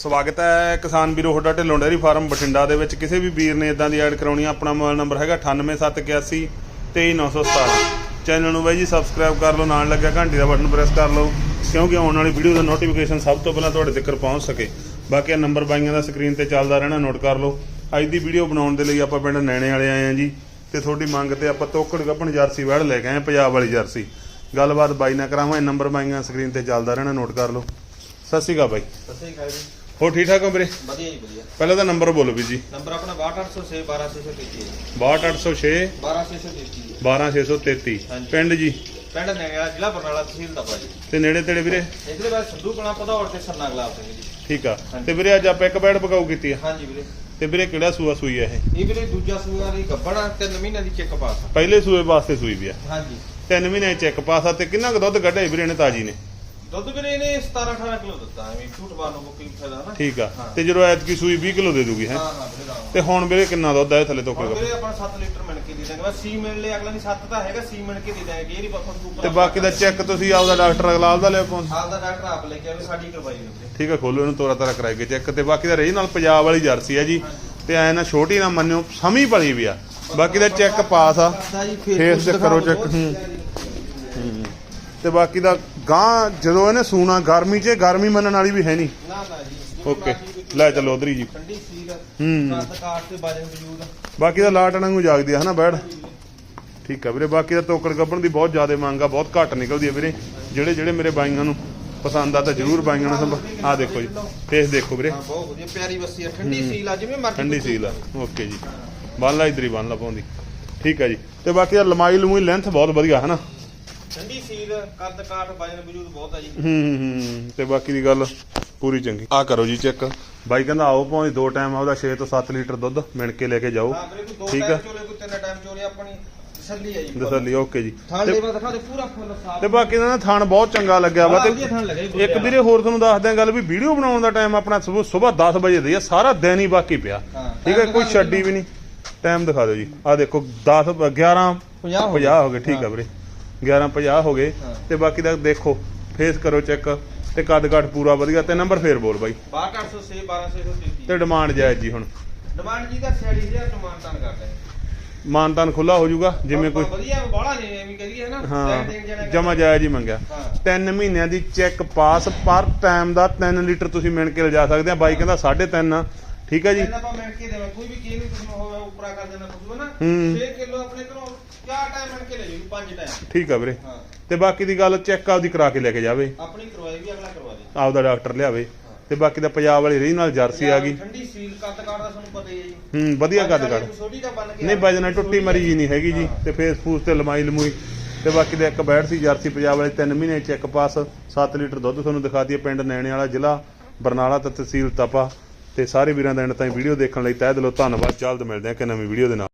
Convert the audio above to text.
ਸਵਾਗਤ ਹੈ ਕਿਸਾਨ ਵੀਰੋ ਹੋਡਾ ਢਿੱਲੋਂ ਡੇਅਰੀ ਫਾਰਮ ਬਠਿੰਡਾ ਦੇ ਵਿੱਚ। ਕਿਸੇ ਵੀ ਵੀਰ ਨੇ ਇਦਾਂ ਦੀ ਐਡ ਕਰਾਉਣੀ ਆ, ਆਪਣਾ ਮੋਬਾਈਲ ਨੰਬਰ ਹੈਗਾ 98781 23917 ਚੈਨਲ ਨੂੰ ਬਾਈ ਜੀ ਸਬਸਕ੍ਰਾਈਬ ਕਰ ਲਓ, ਨਾਲ ਲੱਗਿਆ ਘੰਟੀ ਦਾ ਬਟਨ ਪ੍ਰੈਸ ਕਰ ਲਓ, ਕਿਉਂਕਿ ਆਉਣ ਵਾਲੀ ਵੀਡੀਓ ਦਾ ਨੋਟੀਫਿਕੇਸ਼ਨ ਸਭ ਤੋਂ ਪਹਿਲਾਂ ਤੁਹਾਡੇ ਤੱਕ ਪਹੁੰਚ ਸਕੇ। ਬਾਕੀ ਇਹ ਨੰਬਰ ਬਾਈਆਂ ਦਾ ਸਕਰੀਨ ਤੇ ਚੱਲਦਾ ਰਹਿਣਾ ਨੋਟ ਕਰ ਲਓ। ਅੱਜ ਦੀ ਵੀਡੀਓ ਬਣਾਉਣ ਦੇ ਲਈ ਆਪਾਂ ਪਿੰਡ ਨੈਣੇ ਵਾਲੇ ਆਏ ਆ ਜੀ, ਤੇ ਤੁਹਾਡੀ ਮੰਗ ਤੇ ਆਪਾਂ ਤੋਕੜ ਗੱਪਣ ਜਰਸੀ ਵੜ ਲੈ ਕੇ ਆਏ ਪੰਜਾਬ ਵਾਲੀ ਜਰਸੀ। ਗੱਲਬਾਤ ਬਾਈ ਨਾਲ ਕਰਾਵਾਂ, ਇਹ ਨੰਬਰ ਬਾਈਆਂ ਸਕਰੀਨ ਤੇ ਚੱਲਦਾ ਰਹਿਣਾ ਨੋਟ ਕਰ ਲਓ। ਸਤਿ ਸ਼੍ਰੀ ਅਕਾਲ ਬਾਈ। ਸਤਿ ਸ੍ਰੀ ਅਕਾਲ ਜੀ। ਹੋ ਠੀਕ ਠਾਕ ਹੋ ਵੀਰੇ? ਵਧੀਆ ਜੀ ਵਧੀਆ। ਪਹਿਲਾਂ ਤਾਂ ਨੰਬਰ ਬੋਲੋ ਵੀ ਜੀ। ਨੰਬਰ ਆਪਣਾ 62806 12633 ਜੀ। 62806 12633 ਜੀ। 12633 ਹਾਂਜੀ। ਪਿੰਡ ਜੀ? ਪਿੰਡ ਨੇਗਲਾ ਜ਼ਿਲ੍ਹਾ ਬਰਨਾਲਾ ਤਹਿਸੀਲ ਦਾ ਜੀ ਤੇ ਨੇੜੇ ਤੇੜੇ ਵੀਰੇ? ਇਧਰੇ ਬਾਅਦ ਸੰਧੂ ਕਲਾ ਪਧੌੜ ਤੇ ਸਰਨਾ ਗਲਾਬ ਸਿੰਘ ਜੀ। ਠੀਕ ਆ। ਹਾਂਜੀ। ਤੇ ਵੀਰੇ ਅੱਜ ਆਪਾਂ ਇੱਕ ਬੈਡ ਪਕਾਉ ਕੀਤੀ ਆ। ਹਾਂਜੀ ਵੀਰੇ। ਤੇ ਵੀਰੇ ਕਿਹੜਾ ਸੂਆ ਸੂਈ ਆ ਇਹ? ਇਹ ਵੀਰੇ ਦੂਜਾ ਸੂਆ ਦੀ ਗੱਬਣਾ ਤਿੰਨ ਮਹੀਨਿਆਂ ਦੀ ਚੈੱਕ ਪਾਸ ਆ। ਪਹਿਲੇ ਸੂਏ ਵਾਸਤੇ ਸੂਈ ਵੀ ਆ। ਹਾਂਜੀ। ਤਿੰਨ ਮਹੀਨੇ ਚੈੱਕ ਪਾਸ ਆ ਤੇ ਕਿੰਨਾ ਕੁ ਦੁੱਧ ਕੱਢਿਆ ਵੀਰੇ ਨੇ ਤਾਜੀ ਨੇ? ਦੁੱਧ ਵੀਰੇ ਇਹਨੇ 17 18 ਕਿਲੋ ਦਿੱਤਾ ਐਵੇਂ ਝੂਠ ਮਾਰਨ ਨੂੰ ਕੋਈ ਫਾਇਦਾ ਨਾ। ਠੀਕ ਆ। ਹਾਂ। ਤੇ ਜਦੋਂ ਐਤਕੀ ਸੂਈ 20 ਕਿਲੋ ਦੇ ਦੂਗੀ ਹੈ? ਹਾਂ ਹਾਂ ਵੀਰੇ ਲਾਓ। ਤੇ ਹੁਣ ਵੀਰੇ ਕਿੰਨਾ ਦੁੱਧ ਆ ਥੱਲੇ ਤੋਂ ਹੁਣ ਵੀਰੇ ਆਪਾਂ 7 ਲੀਟਰ ਮਿਣ ਕੇ ਦੇ ਦਾਂਗੇ ਬਸ ਸੀ ਮਿਣ ਲੈ ਅਗਲਾ ਨਹੀਂ 7 ਤਾਂ ਹੈਗਾ ਸੀ ਮਿਣ ਕੇ ਦੇ ਦਾਂਗੇ ਇਹ ਨਹੀਂ ਬਫਰ ਤੂੰ ਤੇ ਬਾਕੀ ਦਾ ਚੈੱਕ ਤੁਸੀਂ ਆਪਦਾ ਡਾਕਟਰ ਅਗਲਾਲ ਦਾ ਲਿਆ ਪਹੁੰਚ। ਆਪ ਦਾ ਡਾਕਟਰ ਆਪ ਲੈ ਕੇ ਆਵੇ ਸਾਡੀ ਕਰਵਾਈ ਵੀਰੇ। ਠੀਕ ਆ ਖੋਲੋ ਇਹਨੂੰ ਤੋਰਾ ਤਾਰਾ ਕਰਾਈ ਕੇ ਚੈੱਕ ਤੇ ਬਾਕੀ ਦਾ ਰਹੀ ਨਾਲ ਪੰਜਾਬ ਵਾਲੀ ਜਰਸੀ ਆ ਜੀ। ਤੇ ਐ ਨਾ ਛੋਟੀ ਨਾ ਮੰਨਿਓ ਸਮੀ ਪਲੀ ਵੀ ਆ। ਬਾਕੀ ਦਾ ਚੈੱਕ ਪਾਸ ਆ। ਫੇਸ ਤੇ ਕਰੋ check, ਹੂੰ। ਤੇ ਬਾਕੀ ਦਾ ਗਾਂ ਜਦੋਂ ਇਹਨੇ ਸੂਣਾ ਗਰਮੀ 'ਚ ਗਰਮੀ ਮੰਨਣ ਵਾਲੀ ਵੀ ਹੈ ਨਹੀਂ। ਨਾ ਨਾ ਜੀ ਓਕੇ ਲੈ ਚੱਲੋ ਉਧਰ ਹੀ ਜੀ। ਠੰਡੀ ਸੀਲ ਹੂੰ। ਕੱਦ ਕਾਟ ਤੇ ਵਜਨ ਵਜੂਦ ਬਾਕੀ ਦਾ ਲਾਟ ਵਾਂਗੂ ਜਾਗਦੀ ਆ ਹਨਾ ਬੈੜ ਠੀਕ ਆ ਵੀਰੇ ਬਾਕੀ ਦਾ ਤੋਕੜ ਗੱਬਣ ਦੀ ਬਹੁਤ ਜ਼ਿਆਦਾ ਮੰਗ ਆ ਬਹੁਤ ਘੱਟ ਨਿਕਲਦੀ ਆ ਵੀਰੇ। ਜਿਹੜੇ ਜਿਹੜੇ ਮੇਰੇ ਬਾਈਆਂ ਨੂੰ ਪਸੰਦ ਆ ਤਾਂ ਜ਼ਰੂਰ ਬਾਈਆਂ ਨੂੰ ਸੰਭ ਆ ਦੇਖੋ ਜੀ ਫੇਸ ਦੇਖੋ ਵੀਰੇ। ਹਾਂ ਬਹੁਤ ਵਧੀਆ ਪਿਆਰੀ ਬੱਸੀ ਆ ਠੰਡੀ ਸੀਲ ਆ ਜਿਵੇਂ ਮਰਜ਼ੀ ਠੰਡੀ ਸੀਲ ਆ ਓਕੇ ਜੀ। ਬੰਨ ਲਾ ਇਧਰ ਹੀ ਬੰਨ ਲਾ ਪਾਉਂਦੀ। ਠੀਕ ਆ ਜੀ। ਤੇ ਬਾਕੀ ਦਾ ਲੰਮਾਈ ਲਮੂਈ ਲੈਂਥ ਬਹੁਤ ਵਧੀਆ ਹਨਾ? ਠੰਡੀ ਸੀਲ ਕੱਦ ਕਾਟ ਵਜਨ ਵਜੂਦ ਬਹੁਤ ਆ ਜੀ। ਹੂੰ ਹੂੰ, ਤੇ ਬਾਕੀ ਦੀ ਗੱਲ ਪੂਰੀ ਚੰਗੀ। ਆ ਕਰੋ ਜੀ ਚੈੱਕ। ਬਾਈ ਕਹਿੰਦਾ ਆਓ ਭਾਵੇਂ ਦੋ ਟਾਈਮ ਆਉਦਾ 6 ਤੋਂ 7 ਲੀਟਰ ਦੁੱਧ ਮਿਣ ਕੇ ਲੈ ਕੇ ਜਾਓ। ਹਾਂ ਵੀਰੇ ਕੋਈ ਦੋ ਠੀਕ ਆ? ਟਾਈਮ ਚੋਲੇ ਕੋਈ ਤਿੰਨ ਟਾਈਮ ਚੋਲੇ ਆਪਣੀ ਤਸੱਲੀ ਆ ਜੀ। ਦਸਲੀ ਓਕੇ ਜੀ। ਥਾਂ ਤੇ- ਲੈਵਾ ਦਿਖਾ ਦੇ ਪੂਰਾ ਫੁੱਲ ਸਾਫ਼। ਤੇ ਬਾਕੀ ਦਾ ਨਾ ਥਣ ਬਹੁਤ ਚੰਗਾ ਲੱਗਿਆ ਵਾ ਵਧੀਆ ਥਣ ਲੱਗਿਆ ਜੀ, ਤੇ ਇੱਕ। ਵੀਰੇ ਹੋਰ ਤੁਹਾਨੂੰ ਦੱਸਦੇ ਆ ਗੱਲ ਵੀ ਵੀਡੀਓ ਬਣਾਉਣ ਦਾ ਟਾਈਮ ਆਪਣਾ ਸਵੇਰ ਸਵੇਰ 10 ਵਜੇ ਦੀ ਆ ਸਾਰਾ ਦਿਨ ਹੀ ਬਾਕੀ ਪਿਆ। ਹਾਂ, ਠੀਕ ਹੈ time ਕੋਈ ਦਿਖਾ ਛੱਡੀ ਵੀ ਨਹੀਂ। ਟਾਈਮ ਦਿਖਾ ਦਿਓ ਜੀ। ਆ ਦੇਖੋ 10 11 50 ਹੋ 50 ਹੋ ਗਏ ਠੀਕ ਆ ਹਾਂ। ਵੀਰੇ। 11 50 ਹੋ ਗਏ। ਤੇ ਬਾਕੀ ਦਾ ਦੇਖੋ ਫੇਸ ਕਰੋ ਚੈੱਕ ਤੇ ਕੱਦ ਕੱਟ ਪੂਰਾ ਵਧੀਆ ਤੇ ਨੰਬਰ ਫੇਰ ਬੋਲ ਬਾਈ। 62806 12633 ਤੇ ਡਿਮਾਂਡ ਜਾਇਜ਼ ਜੀ ਹੁਣ। ਡਿਮਾਂਡ ਜੀ ਦਾ 46000 ਡਿਮਾਂਡ ਤਾਂ ਕਰਦੇ ਮਾਨਤਾਨ ਖੁੱਲਾ ਹੋ ਜਾਊਗਾ ਜਿਵੇਂ ਕੋਈ ਵਧੀਆ ਬਾਹਲਾ ਨਹੀਂ ਐਵੇਂ ਕਰੀਏ ਨਾ ਹਾਂ ਜਮਾ ਜਾਇਜ਼ ਹੀ ਮੰਗਿਆ। 3 ਮਹੀਨਿਆਂ ਦੀ ਚੈੱਕ ਪਾਸ ਪਰ ਟਾਈਮ ਦਾ 3 ਲੀਟਰ ਤੁਸੀਂ ਮਿਣ ਕੇ ਲਿਜਾ ਸਕਦੇ ਆ। ਬਾਈ ਕਹਿੰਦਾ 3.5 ਠੀਕ ਹੈ ਜੀ। ਇਹਨਾਂ ਆਪਾਂ ਮਿਣ ਕੇ ਦੇਵਾਂ ਕੋਈ ਵੀ ਚੀਜ਼ ਨੂੰ ਤੁਹਾਨੂੰ ਹੋਵੇ ਉਪਰਾ ਕਰ ਦੇਣਾ ਪਊਗਾ ਨਾ। ਹੂੰ। 6 ਕਿਲੋ ਆਪਣੇ ਘਰੋਂ ਚਾਰ ਟਾਈਮ ਮਿਣ ਕੇ ਲੈ ਜਾਊ ਪੰਜ ਟਾਈਮ। ਠੀਕ ਆ ਵੀਰੇ। ਤੇ ਬਾਕੀ ਦੀ ਗੱਲ ਚੈੱਕ ਆਪਦੀ ਕਰਾ ਕੇ ਲੈ ਕੇ ਜਾਵੇ। ਆਪਣੀ ਕਰਵਾਈ ਵੀ ਅਗਲਾ ਕਰਵਾ ਦੇ। ਆਪਦਾ ਡਾਕਟਰ ਲਿਆਵੇ। ਤੇ ਬਾਕੀ ਦਾ ਪੰਜਾਬ ਵਾਲੀ ਰਹੀ ਨਾਲ ਜਰਸੀ ਆ ਗਈ। ਠੰਡੀ ਸੀਲ ਕੱਦ ਦਾ ਤੁਹਾਨੂੰ ਪਤਾ ਹੀ ਹੈ ਜੀ। ਹੂੰ ਵਧੀਆ ਕੱਦ ਅੱਜ ਕੱਲ੍ਹ ਕੱਟ ਛੋਟੀ ਦਾ ਬਣ ਕੇ ਨਹੀਂ ਵਜਨ ਟੁੱਟੀ ਮਰੀ ਜੀ ਨਹੀਂ ਹੈਗੀ ਜੀ। ਤੇ ਫੇਸ ਫੂਸ ਤੇ ਲਮਾਈ ਲਮੂਈ। ਤੇ ਬਾਕੀ ਦਾ ਇੱਕ ਬੈਠ ਸੀ ਜਰਸੀ ਪੰਜਾਬ ਵਾਲੀ 3 ਮਹੀਨੇ ਚੈੱਕ ਪਾਸ। 7 ਲੀਟਰ ਦੁੱਧ ਤੁਹਾਨੂੰ ਦਿਖਾਤੀ ਹੈ ਪਿੰਡ ਨੈਣੇ ਵਾਲਾ ਜ਼ਿਲ੍ਹਾ ਬਰਨਾਲਾ ਤੇ ਤਹਿਸੀਲ ਤਪਾ। ਤੇ ਸਾਰੇ ਵੀਰਾਂ ਦਾ ਐਂਡ ਤਾਈਂ ਵੀਡੀਓ ਦੇਖਣ ਲਈ ਤਹਿ ਦਿਲੋਂ ਧੰਨਵਾਦ। ਜਲਦ ਮਿਲਦੇ ਹਾਂ ਕਿ ਨਵੀਂ ਵੀਡੀਓ ਦੇ ਨਾਲ।